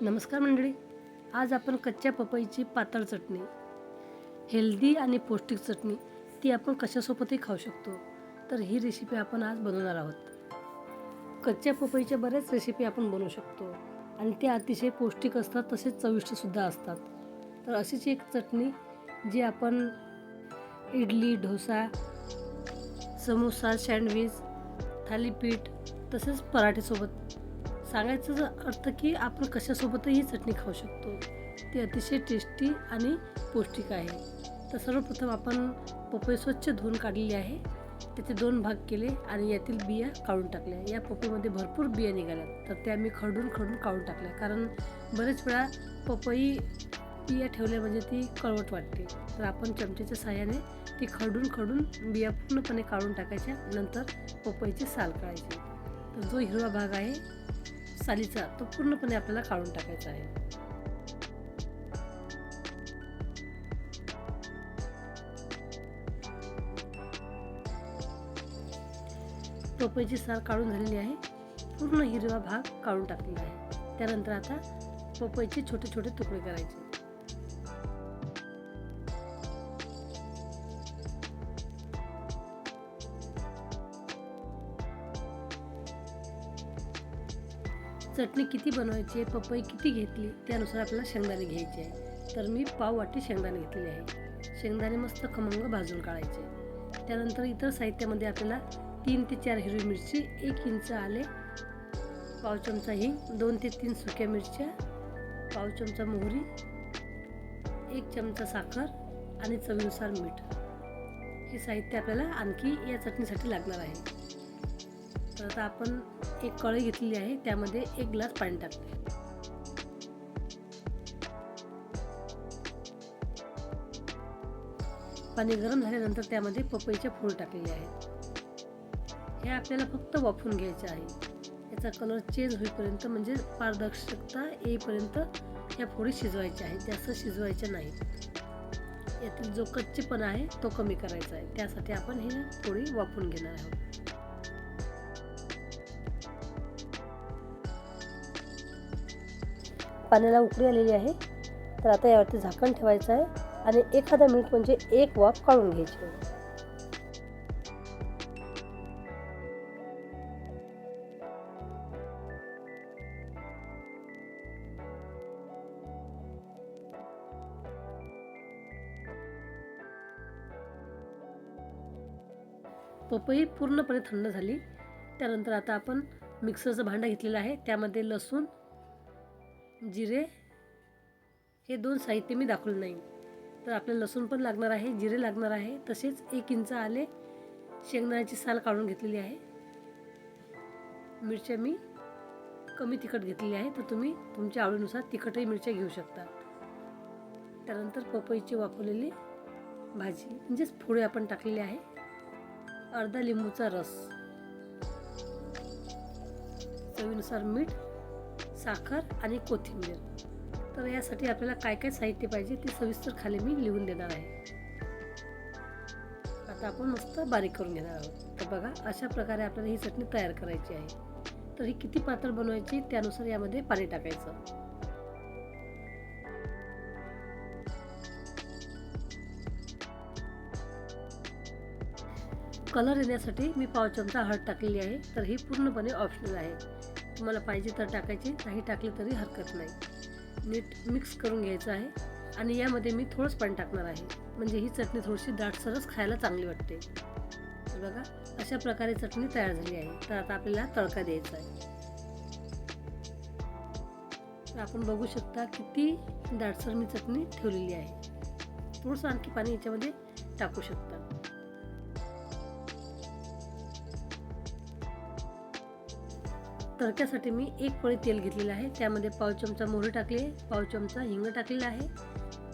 नमस्कार मंडळी आज आपण कच्च्या पपईची पातळ चटणी हेल्दी आणि पौष्टिक चटणी ती आपण कशासोबतही खाऊ शकतो. तर ही रेसिपी आपण आज बनवणार आहोत. कच्च्या पपईच्या बऱ्याच रेसिपी आपण बनवू शकतो आणि त्या अतिशय पौष्टिक असतात तसेच चविष्टसुद्धा असतात. तर अशीच एक चटणी जी आपण इडली डोसा समोसा सँडविच थालीपीठ तसेच पराठेसोबत सांगायचं अर्थ की आपण कशासोबतही ही चटणी खाऊ शकतो. ती अतिशय टेस्टी आणि पौष्टिक आहे. तर सर्वप्रथम आपण पपई स्वच्छ धुवून काढलेली आहे. त्याचे दोन भाग केले आणि यातील बिया काढून टाकल्या. या पपईमध्ये भरपूर बिया निघाल्या. तर त्या मी खडून खडून काढून टाकल्या. कारण बरेच वेळा पपई बिया ठेवल्या म्हणजे ती कळवट वाटते. तर आपण चमच्याच्या साह्याने ती खडून खडून बिया पूर्णपणे काढून टाकायच्या. नंतर पपईची साल काढायची. तर जो हिरवा भाग आहे सालीचा तो पूर्णपणे आपल्याला काढून टाकायचा आहे. पपईची साल काढून झालेली आहे. पूर्ण हिरवा भाग काढून टाकलेला आहे. त्यानंतर आता पपईचे छोटे छोटे तुकडे करायचे. चटणी किती बनवायची आहे पपई किती घेतली त्यानुसार आपल्याला शेंगदाणे घ्यायचे आहे. तर मी पाव वाटी शेंगदाणे घेतलेले आहे. शेंगदाणे मस्त खमंग भाजून काढायचे त्यानंतर इतर साहित्यामध्ये आपल्याला तीन ते चार हिरवी मिरची एक इंच आले पाव चमचा हिंग दोन ते तीन सुक्या मिरच्या पाव चमचा मोहरी एक चमचा साखर आणि चवीनुसार मीठ. हे साहित्य आपल्याला आणखी या चटणीसाठी लागणार आहे. तर आता आपण एक कळी घेतलेली आहे त्यामध्ये एक ग्लास पाणी टाकते. पाणी गरम झाल्यानंतर त्यामध्ये पपईचे फूल टाकलेले आहेत. हे आपल्याला फक्त वाफून घ्यायचे आहे. याचा कलर चेंज होईपर्यंत म्हणजे पारदर्शकता येईपर्यंत या फोडी शिजवायच्या आहेत. जास्त शिजवायच्या नाहीत यातील जो कच्चेपणा आहे तो कमी करायचा आहे. त्यासाठी आपण हे फोडी वापरून घेणार आहोत. पाण्याला उकळी आलेली आहे. तर आता यावरती झाकण ठेवायचं आहे आणि एखादा मिनिट म्हणजे एक वाफ काढून घ्यायची. पपई पूर्णपणे थंड झाली. त्यानंतर आता आपण मिक्सरचं भांडं घेतलेलं आहे. त्यामध्ये लसूण जिरे हे दोन साहित्य मी दाखवलं नाही. तर आपल्याला लसूण पण लागणार आहे जिरे लागणार आहे तसेच एक इंच आले शेंगदाण्याची साल काढून घेतलेली आहे. मिरच्या मी कमी तिखट घेतलेली आहे तर तुम्ही तुमच्या आवडीनुसार तिखटही मिरच्या घेऊ शकता. त्यानंतर पपईची वापरलेली भाजी म्हणजेच फोडे आपण टाकलेली आहे. अर्धा लिंबूचा रस. चवीनुसार मीठ साखर आणि कोथिंबीर. तर यासाठी आपल्याला काय काय साहित्य पाहिजे ते सविस्तर खाली मी लिहून देणार आहे. आता आपण मस्त बारीक करून घेणार आहोत. तर बघा अशा प्रकारे आपल्याला ही चटणी तयार करायची आहे. तर ही किती पातळ बनवायची त्यानुसार यामध्ये पाणी टाकायचं. कलर येण्यासाठी मी पाव चमचा हळद टाकलेली आहे. तर ही पूर्णपणे ऑप्शनल आहे. तुम्हाला पाहिजे तर टाकायची नाही टाकली तरी हरकत नाही. नीट मिक्स करून घ्यायचं आहे आणि यामध्ये मी थोडंच पाणी टाकणार आहे. म्हणजे ही चटणी थोडीशी दाटसरच खायला चांगली वाटते. बघा अशा प्रकारे चटणी तयार झाली आहे. तर आता आपल्याला तडका द्यायचा आहे. तर आपण बघू शकता किती दाटसर मी चटणी ठेवलेली आहे. थोडंसं आणखी पाणी याच्यामध्ये टाकू शकता. तडक्यासाठी मी एक पळी तेल घेतलेलं आहे. त्यामध्ये पाव चमचा मोहरी टाकली आहे. पाव चमचा हिंग टाकलेला आहे.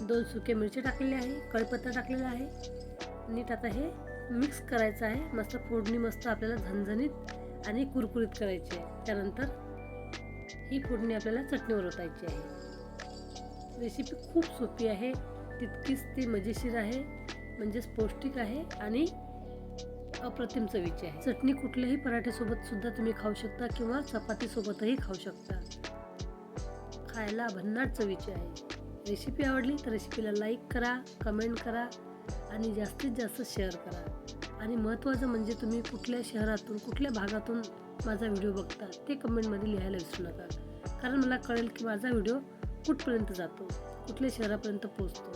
दोन सुके मिरच्या टाकलेली आहे. कढीपत्ता टाकलेला आहे. नीट आता हे मिक्स करायचं आहे. मस्त फोडणी मस्त आपल्याला झणझणीत आणि कुरकुरीत करायची आहे. त्यानंतर ही फोडणी आपल्याला चटणीवर ओतायची आहे. रेसिपी खूप सोपी आहे. तितकीच ती मजेशीर आहे. म्हणजेच पौष्टिक आहे आणि अप्रतिम चवीची आहे. चटणी कुठल्याही पराठ्यासोबत सुद्धा तुम्ही खाऊ शकता किंवा चपातीसोबतही खाऊ शकता. खायला भन्नाट चवीची आहे. रेसिपी आवडली तर रेसिपीला लाईक करा कमेंट करा आणि जास्तीत जास्त शेअर करा. आणि महत्त्वाचं म्हणजे तुम्ही कुठल्या शहरातून कुठल्या भागातून माझा व्हिडिओ बघता ते कमेंटमध्ये लिहायला विसरू नका. कारण मला कळेल की माझा व्हिडिओ कुठपर्यंत जातो कुठल्या शहरापर्यंत पोहोचतो.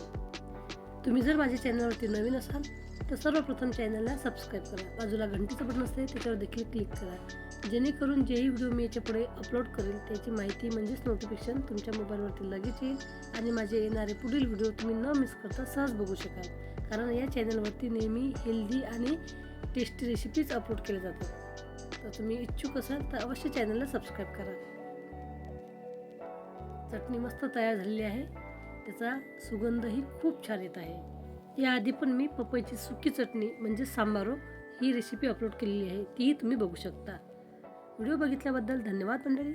तुम्ही जर माझ्या चॅनलवरती नवीन असाल तर सर्वप्रथम चॅनलला सबस्क्राईब करा. बाजूला घंटीचं बटन असते त्याच्यावर देखील क्लिक करा. जेणेकरून जेही व्हिडिओ मी याच्यापुढे अपलोड करेल त्याची माहिती म्हणजेच नोटिफिकेशन तुमच्या मोबाईलवरती लगेच येईल आणि माझे येणारे पुढील व्हिडिओ तुम्ही न मिस करता सहज बघू शकाल. कारण या चॅनलवरती नेहमी हेल्दी आणि टेस्टी रेसिपीज अपलोड केल्या जातात. तर तुम्ही इच्छुक असाल तर अवश्य चॅनलला सबस्क्राईब करा. चटणी मस्त तयार झालेली आहे. त्याचा सुगंधही खूप छान येत आहे. याआधी पण मी पपईची सुकी चटणी म्हणजे सांबारो ही रेसिपी अपलोड केलेली आहे. तीही तुम्ही बघू शकता. व्हिडिओ बघितल्याबद्दल धन्यवाद मंडळी.